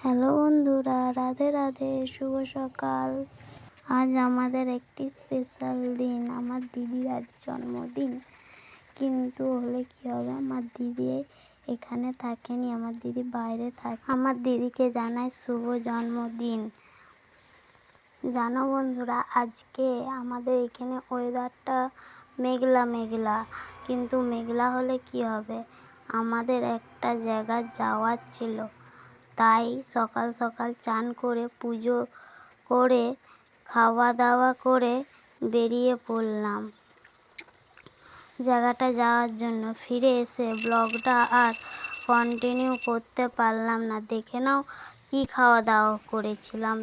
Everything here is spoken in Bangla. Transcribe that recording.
হ্যালো বন্ধুরা, রাধে রাধে, শুভ সকাল। আজ আমাদের একটি স্পেশাল দিন, আমার দিদির আজ জন্মদিন। কিন্তু হলে কি হবে, আমার দিদি এখানে থাকেনি, আমার দিদি বাইরে থাকে। আমার দিদিকে জানাই শুভ জন্মদিন। জানো বন্ধুরা, আজকে আমাদের এখানে ওয়েদারটা মেঘলা মেঘলা। কিন্তু মেঘলা হলে কি হবে? আমাদের একটা জায়গা যাওয়ার ছিল। তাই সকাল সকাল চান করে, পুজো করে খাওয়া দাওয়া করে বেরিয়ে পড়লাম। জায়গাটা যাওয়ার জন্য ফিরে এসে ব্লগটা আর কন্টিনিউ করতে পারলাম না। দেখে নাও কি খাওয়া দাওয়া করেছিলাম।